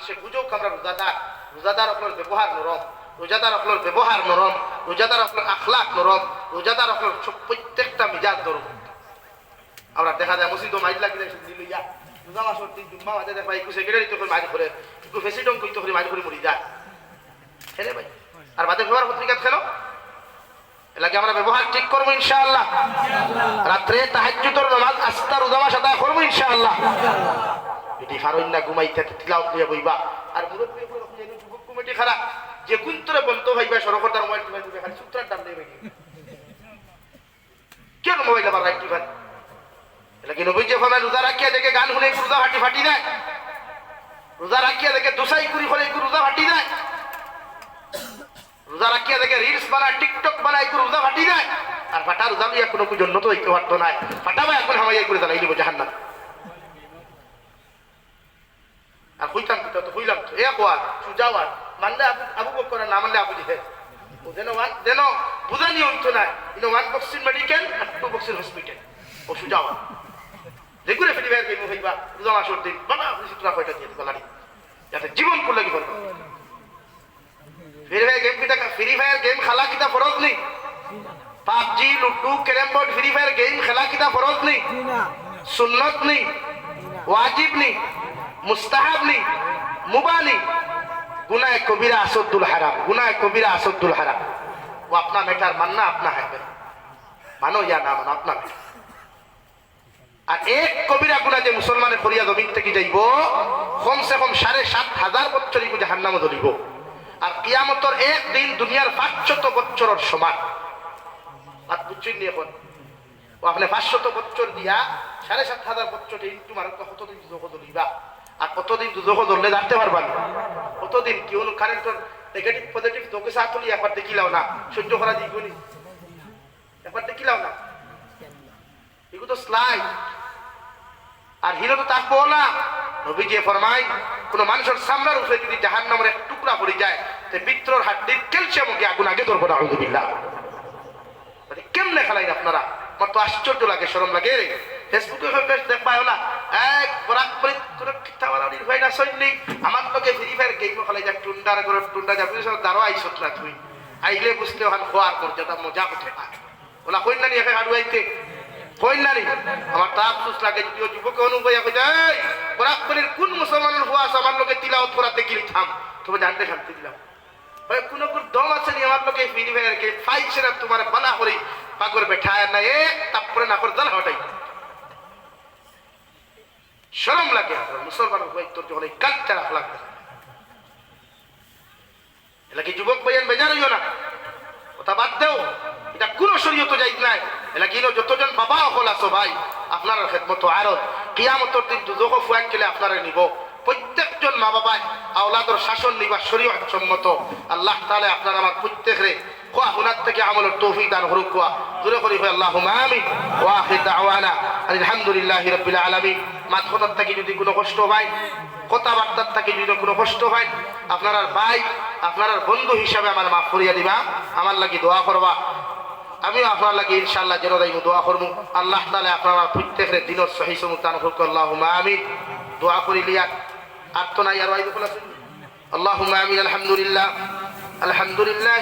মানুষে বুঝুক আমরা রোজাদার রোজাদার আপনার ব্যবহার নরম রোজাদার আপনার ব্যবহার নরম রোজাদার আপনার আখলাক নরম রোজাদার আপনার প্রত্যেকটা মিজাজ নরম আমরা দেখা যায় মসজিদ মাইল লাগিলে রোজা মাসের দিন জুম্মা মাঝে সেক্রেটারি তো মাইল করে একটু কইতে করে মাইল করে মরি যায়। ভাই। আর বাদে পত্রিকা খেলো। এলাকে আমরা ব্যবহার ঠিক করব ইনশাআল্লাহ। রাত্রে তাহাজ্জুদর নামাজ আস্তা রোজা মাস আদায় করব ইনশাআল্লাহ। এটি ফারুন না ঘুমাইতে তিলাও দিয়ে বইবা, আর ভাইবা নবী রোজা রাখিয়া দেখে গান শুনে ফাটি ফাটি দেখে ফাটি রিলস বানায় টিকটক বানায় রোজা ফাটি দেয় আর ফাটা রোজা লইয়া কোনো জন্য তো হইতে পারতো না ফাটা ভাই এখন হামাইয়া করে জানাই দিব জাহান্নাম আর হইতাম তো তো হইলাম তো। এ কোয়া সুজাওয়ার মানলে আবু আবু বকর না মানলে আবু ও যেন ওয়ান যেন বুঝানি হইতো না ইনো ওয়ান বক্সিন মেডিকেল আর টু বক্সিন হসপিটাল। ও সুজাওয়ার যেগুলো ফেলি ভাইয়ের গেম হইবা। রোজা মাসর দিন। বাবা সুতরা কয়টা দিয়ে বলারি যাতে জীবন করলে কি ফ্রি ফায়ার গেম কিটা ফ্রি ফায়ার গেম খেলা কিটা ফরজ নেই PUBG Ludo carrom board free fire game খেলা কিটা ফরজ নেই সুন্নত নেই ওয়াজিব নেই মুস্তাহাব নেই মুবা নেই গুনায় কবিরা আসদ্দুল হারাম গুনায় কবিরা আসদ্দুল হারাম वो अपना मैटर मानना अपना है मानो या ना मानो अपना मैटर আর এক কবিরা গুণা যে মুসলমানের ফরিয়া জমিন থেকে যাইব কমসে কম সাড়ে সাত হাজার বছর ইবু জাহান্নামে ধরিব আর কিয়ামতর এক দিন দুনিয়ার পাঁচশত বছরের সমান আর বুঝছেন নি এখন ও আপনি পাঁচশত বছর দিয়া সাড়ে সাত হাজার বছর ইন্টু মারত কতদিন দুজক ধরিবা আর কতদিন দুজক ধরলে জানতে পারবা কতদিন? কি অনু কারেন্টর নেগেটিভ পজিটিভ তোকে সাথ তুলি একবার দেখিলাও না। সহ্য করা দিগুনি একবার দেখিলাও না। এগুলো তো স্লাইড আর হিরো তো থাকব না। নবী যে ফরমাই, কোন মানুষের সামনার উপরে যদি জাহান নামের এক টুকরা পড়ে যায়, তো বিত্রর হাড্ডির ক্যালসিয়ামকে আগুন আগে ধরবো না আলহামদুলিল্লাহ মানে কেমনে খেলাই আপনারা? আমার তো আশ্চর্য লাগে সরম লাগে ফেসবুকে বেশ দেখবা না। এক বরাক করে কোনো কিতা বানানি হয় না আমার লোকে ফ্রি ফায়ার গেম খেলাই যা টুন্ডার করে টুন্ডা যাবি সব দাঁড়ো না তুই। আইলে বুঝতে ওখান খোয়ার মর্যাদা মজা করতে পারে ওলা কই না নি একে হাডুয়াইতে কই না নি? আমার তো লাগে যদিও যুবক অনুভব কই যায় বরাক কোন মুসলমানের হওয়া আমার লোকে তিলাওত করা দেখিলি থাম। তবে জানতে শান্তি দিলাম। ভাই কোন কোন দম আছে নি আমার লোকে ফ্রি ফায়ার কে ফাইছে না তোমার বালা করে। পাগর বেঠায় না এ তারপরে না করে জাল হটাই। শরম লাগে। আপনার মুসলমান হয়ে যখন এই কালচার আখলাক এলাকি যুবক ভাইয়ান বেজার হইও না? কথা বাদ দেও, এটা কোনো শরীয়ত যাই নাই। এলাকি যতজন বাবা হল আছো ভাই আপনার খেদমতো আরত কিয়ামতর দিন দুজক ফুয়াক গেলে আপনারা নিব। প্রত্যেকজন মা বাবায় আওলাদর শাসন নিবা শরীয়ত সম্মত। আল্লাহ তাহলে আপনার আমার প্রত্যেকরে কোয়া হুনার থেকে আমলের তৌফিক দান হরুক কোয়া দূরে করি হয় আল্লাহ আমিন। ওয়াহিদ দাওয়ানা আলহামদুলিল্লাহ রবিল আলমিন। মাত থেকে যদি কোনো কষ্ট হয়, কথাবার্তার থেকে যদি কোনো কষ্ট হয়, আপনার ভাই, আপনার বন্ধু হিসাবে আমার মাফ করিয়া দিবা, আমার লাগে দোয়া করবা। আমিও আপনার লাগে ইনশাল্লাহ যেন দায়ী দোয়া করব আল্লাহ তালে আপনারা প্রত্যেকের দিনের সহি আমি দোয়া করি লিয়া, আর তো নাই আর আল্লাহ আমি আলহামদুলিল্লাহ। আলহামদুলিল্লাহ